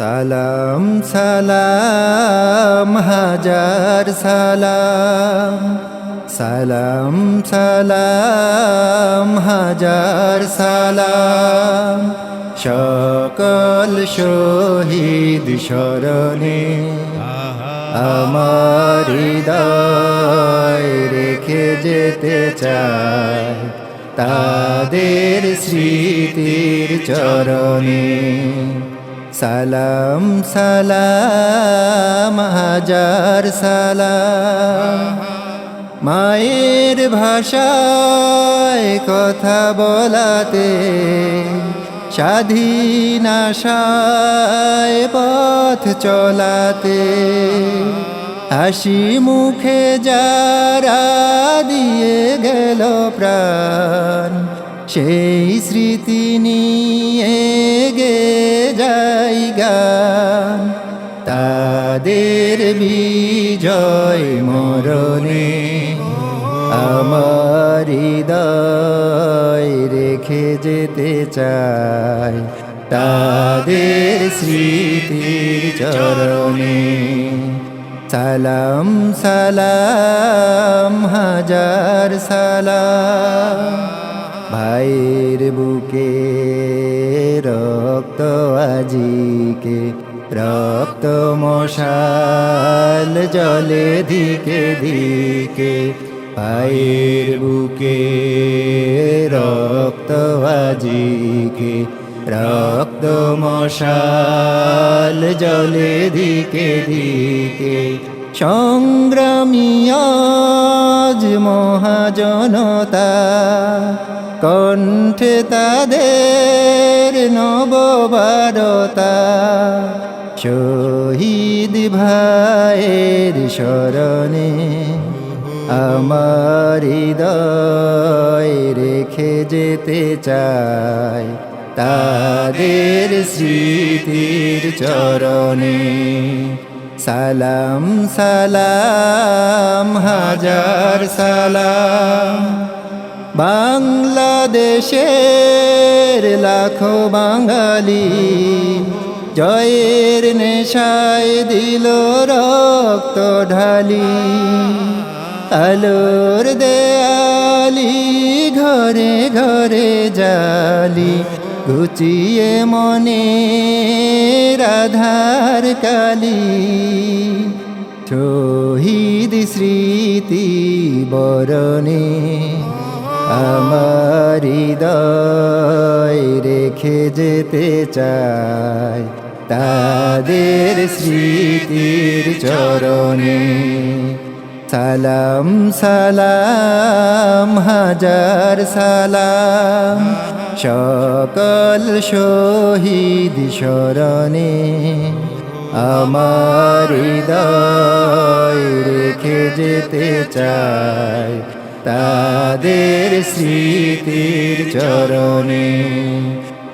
সালাম সালাম, হাজার সালাম। সালাম সালাম, হাজার সালাম। সকল শহীদ স্মরণে আমার হৃদয় রেখে যেতে চায় তাদের স্মৃতির চরণে। সালাম সালাম, হাজার সালাম। মায়ের ভাষায় কথা বলাতে স্বাধীন আশায় পথ চলাতে হাসি মুখে যারা দিয়ে গেল প্রাণ, সেই স্মৃতি নিয়ে গে তাদের বিজয় মরণে আমার হৃদয় রেখে যেতে চাই। তাদের স্মৃতির চরণে সালাম সালাম, হাজার সালাম। ভাইয়ের বুকে রক্ত আজিকে রক্ত মশাল জলে দিকে দিকে ভাইয়ের বুকে রক্ত আজিকে রক্ত মশাল জলে দিকে দিকে সংগ্রামী আজ মহাজনতা, কণ্ঠে তাদের নববারতা। শহীদ ভাইয়ের স্মরণে আমার হৃদয় রেখে যেতে চায় তাদের স্মৃতির চরণে। সালাম সালাম, হাজার সালাম। বাংলাদেশের লাখো বাঙালি জয়ের নেশায় দিল রক্ত ঢালি। আলোর দেয়ালি ঘরে ঘরে জালি। ঘুচিয়ে মনে রাধার কালি। শহীদ স্মৃতি বরণে আমার হৃদয় রেখে যেতে চায় তাদের স্মৃতির চরণে। সালাম সালাম, হাজার সালাম। সকল শহীদ স্মরণে আমার হৃদয় রেখে যেতে চায় তাদের স্মৃতির চরণে।